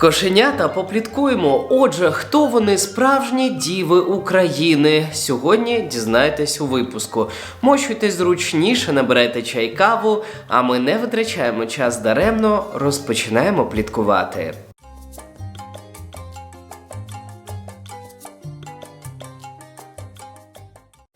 Кошенята попліткуємо. Отже, хто вони справжні діви України? Сьогодні дізнаєтесь у випуску. Мощуйтесь зручніше, наберете чай каву, а ми не витрачаємо час даремно, розпочинаємо пліткувати.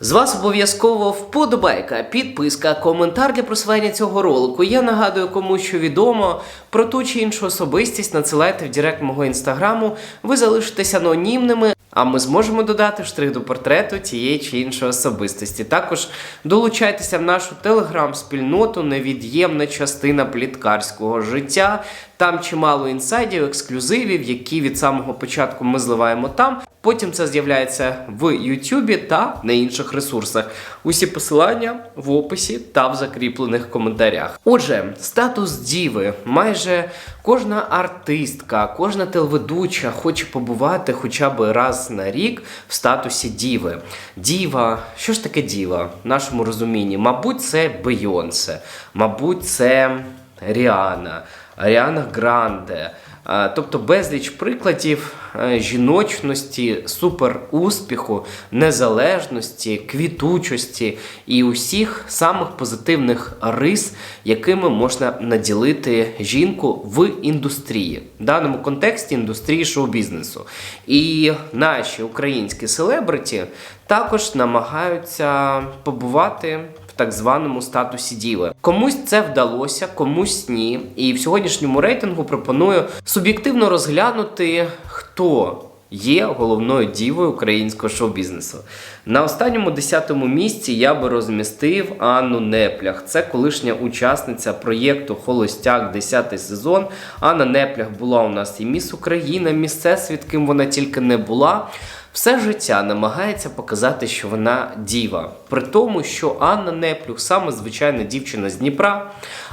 З вас обов'язково вподобайка, підписка, коментар для просування цього ролику. Я нагадую комусь, що відомо про ту чи іншу особистість надсилайте в директ мого інстаграму. Ви залишитесь анонімними, а ми зможемо додати штрих до портрету тієї чи іншої особистості. Також долучайтеся в нашу телеграм-спільноту, невід'ємна частина пліткарського життя. Там чимало інсайдів, ексклюзивів, які від самого початку ми зливаємо там. Потім це з'являється в Ютубі та на інших ресурсах. Усі посилання в описі та в закріплених коментарях. Отже, статус діви. Майже кожна артистка, кожна телеведуча хоче побувати хоча б раз на рік в статусі діви. Діва, що ж таке діва в нашому розумінні? Мабуть, це Бейонсе, мабуть, це Ріана. Аріана Гранде. А, Тобто безліч прикладів е, жіночності, суперуспіху, незалежності, квітучості і усіх самих позитивних рис, якими можна наділити жінку в індустрії, в даному контексті індустрії шоу-бізнесу. І наші українські селебриті також намагаються побувати так званому статусі діви. Комусь це вдалося, комусь ні. І в сьогоднішньому рейтингу пропоную суб'єктивно розглянути, хто є головною дівою українського шоу-бізнесу. На останньому десятому місці я би розмістив Анну Неплях. Це колишня учасниця проєкту Холостяк 10 сезон. Анна Неплях була у нас і міс Україна, міс Всесвіт, ким вона тільки не була. Все життя намагається показати, що вона діва. При тому, що Анна Неплюх, саме звичайна дівчина з Дніпра,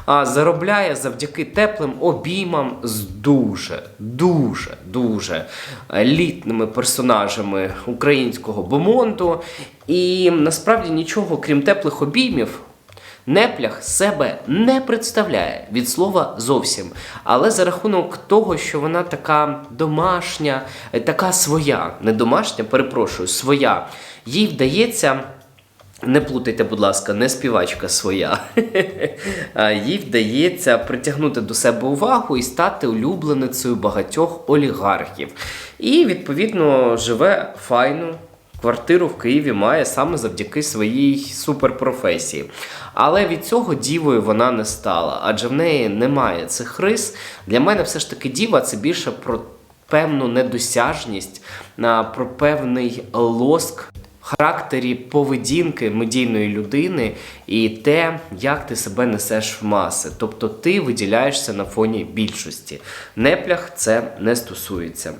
заробляє завдяки теплим обіймам з дуже, дуже, дуже елітними персонажами українського бомонду. І насправді нічого, крім теплих обіймів, Неплях себе не представляє від слова зовсім. Але за рахунок того, що вона така домашня, така своя, не домашня, перепрошую, своя, їй вдається. Не плутайте, будь ласка, не співачка своя. Їй вдається притягнути до себе увагу і стати улюбленицею багатьох олігархів. І, відповідно, живе файно. Квартиру в Києві має саме завдяки своїй суперпрофесії. Але від цього дівою вона не стала, адже в неї немає цих рис. Для мене все ж таки діва це більше про певну недосяжність, про певний лоск в характері поведінки медійної людини і те, як ти себе несеш в маси. Тобто ти виділяєшся на фоні більшості. Неплях це не стосується.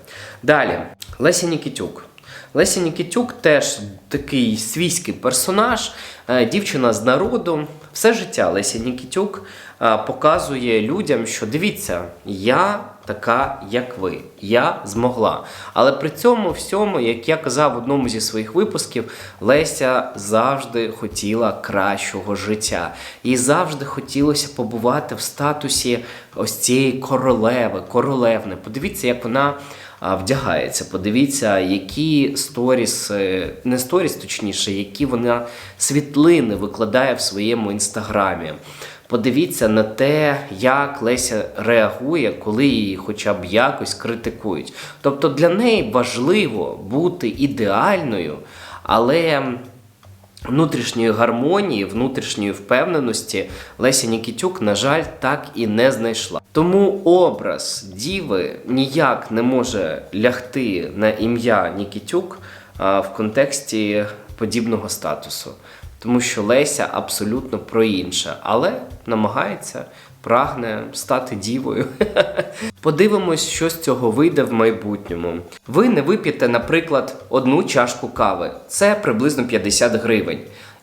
Далі, Леся Нікітюк. Леся Нікітюк теж такий свійський персонаж, е, дівчина з народу. Все життя Леся Нікітюк е, показує людям, що дивіться, я така, як ви, я змогла. Але при цьому всьому, як я казав в одному зі своїх випусків, Леся завжди хотіла кращого життя. Їй завжди хотілося побувати в статусі ось цієї королеви, королевни. Подивіться, як вона вдягається. Подивіться, які сторіс, е, не сторіс, точніше, які вона світлини викладає в своєму інстаграмі. Подивіться на те, як Леся реагує, коли її хоча б якось критикують. Тобто для неї важливо бути ідеальною, але внутрішньої гармонії, внутрішньої впевненості Леся Нікітюк, на жаль, так і не знайшла. Тому образ діви ніяк не може лягти на ім'я Нікітюк в контексті подібного статусу. Тому що Леся абсолютно про інше, але намагається, прагне стати дівою. Подивимось, що з цього вийде в майбутньому. Ви не вип'єте, наприклад, одну чашку кави, це приблизно 50 гривень.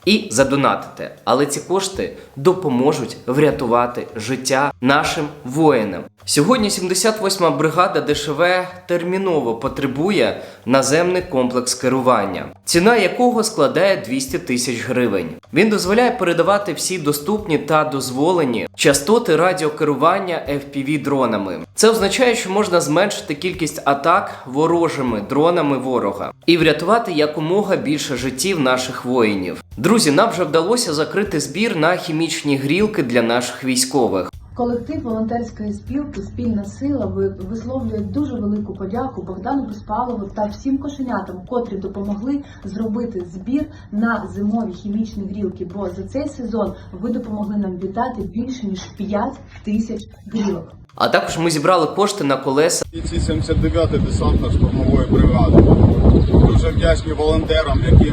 І задонатите, але ці кошти допоможуть врятувати життя нашим воїнам. Сьогодні 78-ма бригада ДШВ терміново потребує наземний комплекс керування. ціна якого складає 200 тисяч гривень. Він дозволяє передавати всі доступні та дозволені частоти радіокерування FPV дронами. Це означає, що можна зменшити кількість атак ворожими дронами ворога і врятувати якомога більше життів наших воїнів. Друзі, нам вже вдалося закрити збір на хімічні грілки для наших військових. Колектив волонтерської спілки Спільна сила ви- висловлює дуже велику подяку Богдану Безпалову та всім кошенятам, котрі допомогли зробити збір на зимові хімічні грілки. Бо за цей сезон ви допомогли нам віддати більше ніж 5 тисяч грілок. А також ми зібрали кошти на колеса Бійці 79-ї десантно-штурмової бригади. Дуже вдячні волонтерам, які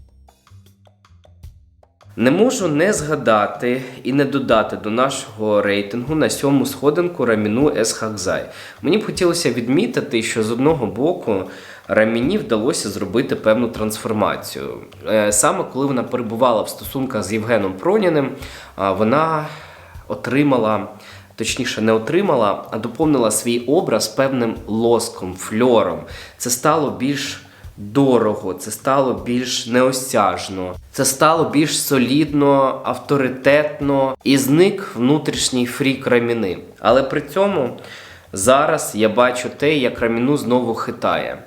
Не можу не згадати і не додати до нашого рейтингу на сьому сходинку Раміну Есхакзай. Мені б хотілося відмітити, що з одного боку Раміні вдалося зробити певну трансформацію. Е, Саме коли вона перебувала в стосунках з Євгеном Проніним, а, вона отримала. Точніше, не отримала, а доповнила свій образ певним лоском, фльором. Це стало більш дорого, це стало більш неосяжно, це стало більш солідно, авторитетно і зник внутрішній фрік раміни. Але при цьому зараз я бачу те, як раміну знову хитає.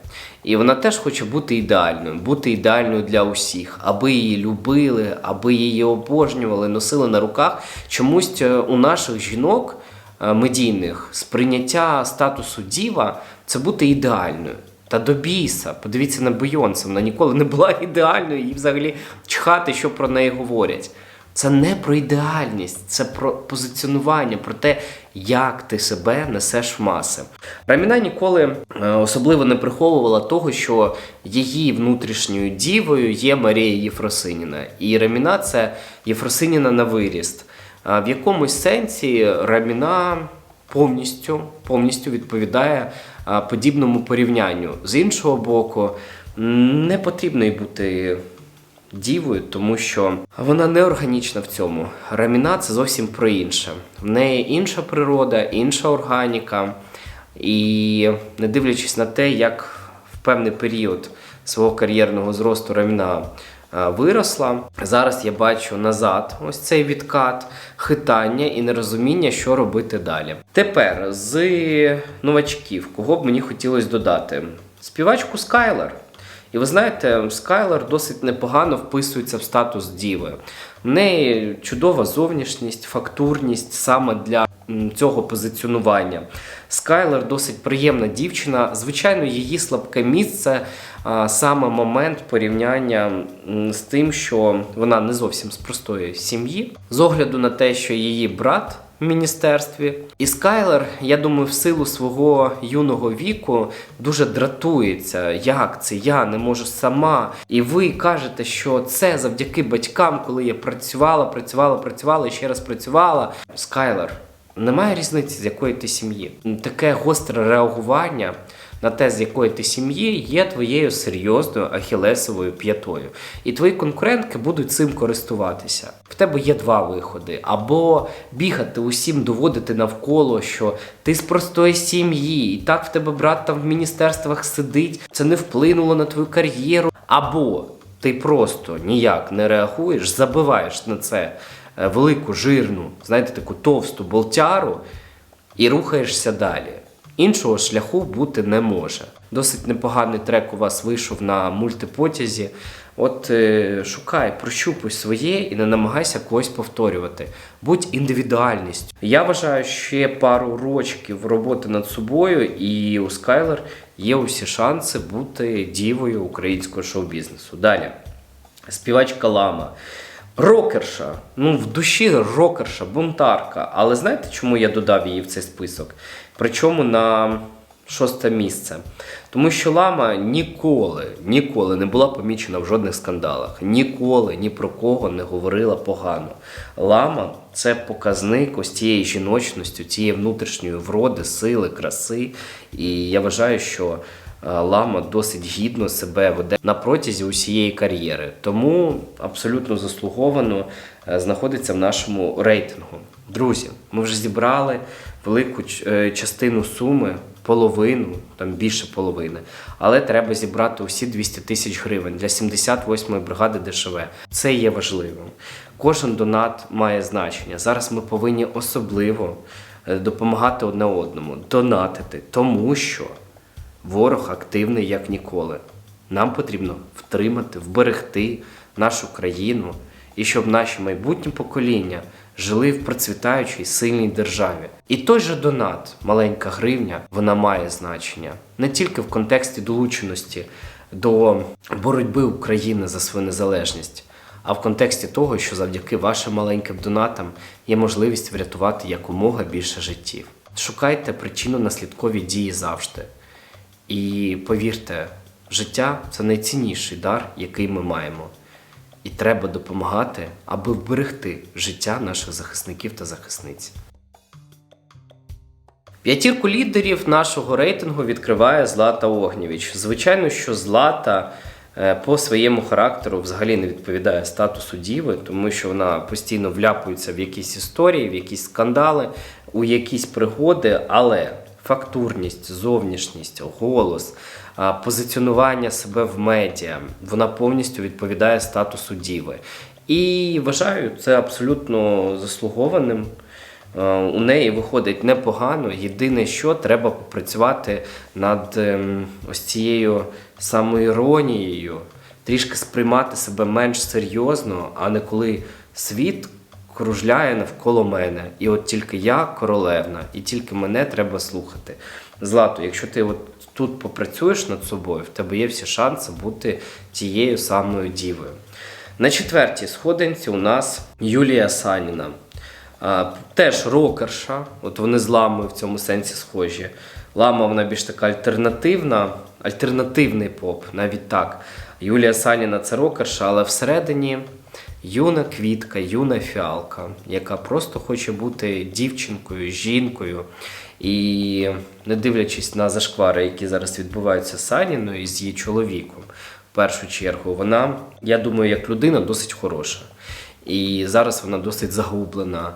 І вона теж хоче бути ідеальною, бути ідеальною для усіх, аби її любили, аби її обожнювали, носили на руках. Чомусь е, у наших жінок е, медійних сприйняття статусу діва це бути ідеальною. Та до біса, подивіться на Бейонсе, вона ніколи не була ідеальною, їй взагалі чхати, що про неї говорять. Це не про ідеальність, це про позиціонування, про те, як ти себе несеш в маси. Раміна ніколи е, особливо не приховувала того, що її внутрішньою дівою є Марія Єфросиніна. І Раміна це Єфросиніна на виріст. В якомусь сенсі Раміна повністю, повністю відповідає подібному порівнянню. З іншого боку, не потрібно й бути дівою, тому що вона не органічна в цьому. Раміна це зовсім про інше. В неї інша природа, інша органіка. І не дивлячись на те, як в певний період свого кар'єрного зросту Раміна е, виросла, зараз я бачу назад ось цей відкат, хитання і нерозуміння, що робити далі. Тепер з новачків, кого б мені хотілося додати? Співачку Скайлер. І ви знаєте, Скайлер досить непогано вписується в статус діви. В неї чудова зовнішність, фактурність саме для цього позиціонування. Скайлер досить приємна дівчина. Звичайно, її слабке місце саме момент порівняння з тим, що вона не зовсім з простої сім'ї, з огляду на те, що її брат в міністерстві. І Скайлер, я думаю, в силу свого юного віку дуже дратується. Як це? Я не можу сама. І ви кажете, що це завдяки батькам, коли я працювала, працювала, працювала і ще раз працювала. Скайлер, немає різниці, з якої ти сім'ї. Таке гостре реагування на те, з якої ти сім'ї, є твоєю серйозною ахілесовою п'ятою. І твої конкурентки будуть цим користуватися. В тебе є два виходи: або бігати усім, доводити навколо, що ти з простої сім'ї, і так в тебе брат там в міністерствах сидить, це не вплинуло на твою кар'єру. Або ти просто ніяк не реагуєш, забиваєш на це е, велику жирну, знаєте, таку товсту болтяру і рухаєшся далі. Іншого шляху бути не може. Досить непоганий трек у вас вийшов на мультипотязі. От е, шукай, прощупуй своє і не намагайся когось повторювати. Будь індивідуальністю. Я вважаю, ще пару рочків роботи над собою, і у Скайлер є усі шанси бути дівою українського шоу-бізнесу. Далі. Співачка Лама. Рокерша. Ну, в душі рокерша, бунтарка. Але знаєте, чому я додав її в цей список? Причому на шосте місце. Тому що лама ніколи, ніколи не була помічена в жодних скандалах. Ніколи ні про кого не говорила погано. Лама це показник ось цієї жіночності, цієї внутрішньої вроди, сили, краси. І я вважаю, що е, лама досить гідно себе веде на протязі усієї кар'єри. Тому абсолютно заслуговано е, знаходиться в нашому рейтингу. Друзі, ми вже зібрали велику е, частину суми, половину, там більше половини. Але треба зібрати усі 200 тисяч гривень для 78-ї бригади ДШВ. Це є важливим. Кожен донат має значення. Зараз ми повинні особливо е, допомагати одне одному, донатити, тому що ворог активний як ніколи. Нам потрібно втримати, вберегти нашу країну і щоб наші майбутні покоління жили в процвітаючій сильній державі. І той же донат, маленька гривня, вона має значення не тільки в контексті долученості до боротьби України за свою незалежність, а в контексті того, що завдяки вашим маленьким донатам є можливість врятувати якомога більше життів. Шукайте причинно-наслідкові дії завжди. І повірте, життя це найцінніший дар, який ми маємо. І треба допомагати, аби вберегти життя наших захисників та захисниць. П'ятірку лідерів нашого рейтингу відкриває Злата Огнєвіч. Звичайно, що Злата е, по своєму характеру взагалі не відповідає статусу діви, тому що вона постійно вляпується в якісь історії, в якісь скандали, у якісь пригоди, але фактурність, зовнішність, голос, позиціонування себе в медіа, вона повністю відповідає статусу діви. І вважаю це абсолютно заслугованим. У неї виходить непогано. Єдине, що треба попрацювати над ем, ось цією самоіронією, трішки сприймати себе менш серйозно, а не коли світ кружляє навколо мене. І от тільки я королевна, і тільки мене треба слухати. Злато, якщо ти от тут попрацюєш над собою, в тебе є всі шанси бути тією самою дівою. На четвертій сходинці у нас Юлія Саніна. Теж рокерша, от вони з ламою в цьому сенсі схожі. Лама вона більш така альтернативна, альтернативний поп, навіть так. Юлія Саніна це рокерша, але всередині юна квітка, юна фіалка, яка просто хоче бути дівчинкою, жінкою. І не дивлячись на зашквари, які зараз відбуваються з Саніною і з її чоловіком, в першу чергу, вона, я думаю, як людина досить хороша. І зараз вона досить загублена.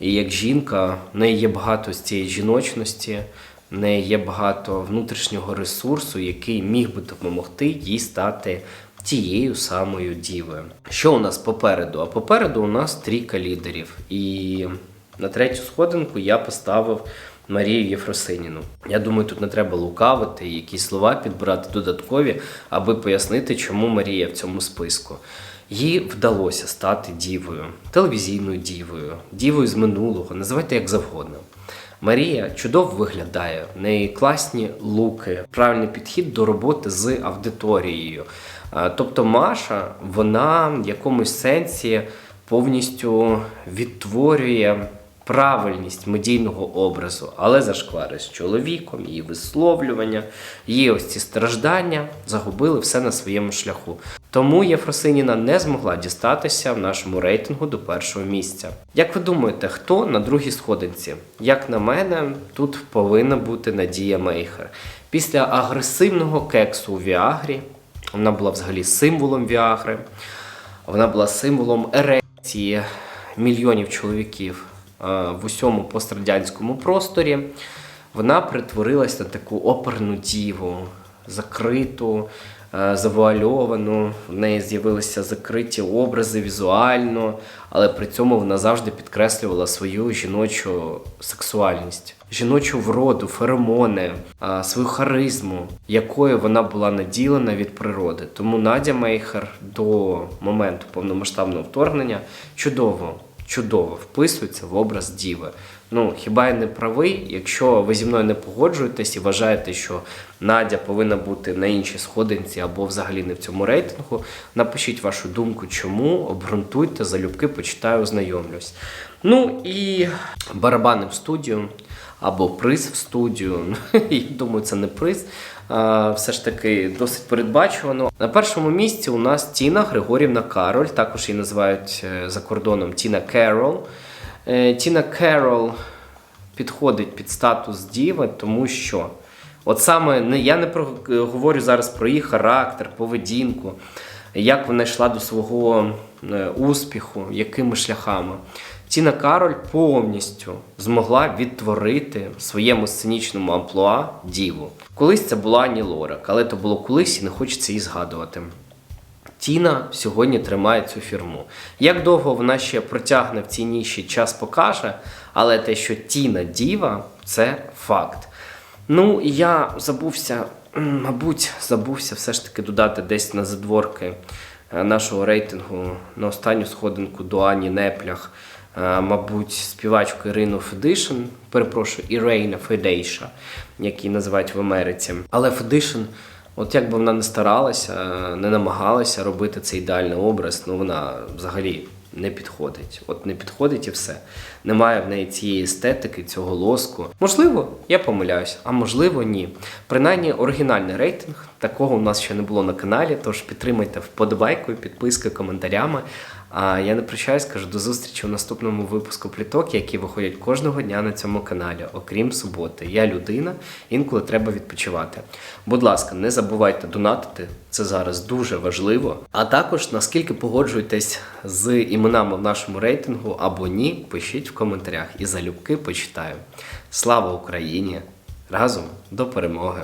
І як жінка, в неї є багато з цієї жіночності, в неї є багато внутрішнього ресурсу, який міг би допомогти їй стати тією самою дівою. Що у нас попереду? А попереду у нас трійка лідерів. І на третю сходинку я поставив Марію Єфросиніну. Я думаю, тут не треба лукавити, якісь слова підбирати додаткові, аби пояснити, чому Марія в цьому списку. Їй вдалося стати дівою, телевізійною дівою, дівою з минулого, називайте як завгодно. Марія чудово виглядає, в неї класні луки, правильний підхід до роботи з аудиторією. Е, Тобто Маша, вона в якомусь сенсі повністю відтворює правильність медійного образу, але зашквари з чоловіком, її висловлювання, її ось ці страждання загубили все на своєму шляху. Тому Єфросиніна не змогла дістатися в нашому рейтингу до першого місця. Як ви думаєте, хто на другій сходинці? Як на мене, тут повинна бути Надія Мейхер. Після агресивного кексу у Віагрі, вона була взагалі символом Віагри, вона була символом ерекції мільйонів чоловіків е, в усьому пострадянському просторі. Вона перетворилась на таку оперну діву, закриту, е, завуальовану. В неї з'явилися закриті образи візуально, але при цьому вона завжди підкреслювала свою жіночу сексуальність, жіночу вроду, феромони, свою харизму, якою вона була наділена від природи. Тому Надя Мейхер до моменту повномасштабного вторгнення чудово чудово вписується в образ діви. Ну, хіба я не правий, якщо ви зі мною не погоджуєтесь і вважаєте, що Надя повинна бути на іншій сходинці або взагалі не в цьому рейтингу, напишіть вашу думку, чому, обґрунтуйте, залюбки почитаю, ознайомлюсь. Ну і барабани в студію. Або приз в студію. Я думаю, це не приз. Все ж таки досить передбачувано. На першому місці у нас Тіна Григорівна Кароль, також її називають е, за кордоном Тіна Керол. Е, Тіна Керол підходить під статус діви, тому що от саме я не про говорю зараз про її характер, поведінку, як вона йшла до свого е, успіху, якими шляхами. Тіна Кароль повністю змогла відтворити в своєму сценічному амплуа діву. Колись це була Ані Лорак, але то було колись і не хочеться її згадувати. Тіна сьогодні тримає цю фірму. Як довго вона ще протягне в цій ніші, час покаже, але те, що Тіна діва, це факт. Ну, я забувся, мабуть, забувся все ж таки додати десь на задворки е, нашого рейтингу на останню сходинку до Ані Неплях, е, мабуть, співачку Ірину Федишин, перепрошую, Ірейна Федейша, як її називають в Америці. Але Федишин, от як би вона не старалася, е, не намагалася робити цей ідеальний образ, ну вона взагалі не підходить. От не підходить і все. Немає в неї цієї естетики, цього лоску. Можливо, я помиляюсь, а можливо, ні. Принаймні, оригінальний рейтинг такого у нас ще не було на каналі. Тож підтримайте вподобайкою, підпискою, коментарями. А я не прощаюсь, кажу до зустрічі у наступному випуску пліток, які виходять кожного дня на цьому каналі, окрім суботи. Я людина, інколи треба відпочивати. Будь ласка, не забувайте донатити, це зараз дуже важливо. А також наскільки погоджуєтесь з іменами в нашому рейтингу або ні, пишіть в коментарях і залюбки почитаю. Слава Україні! Разом до перемоги!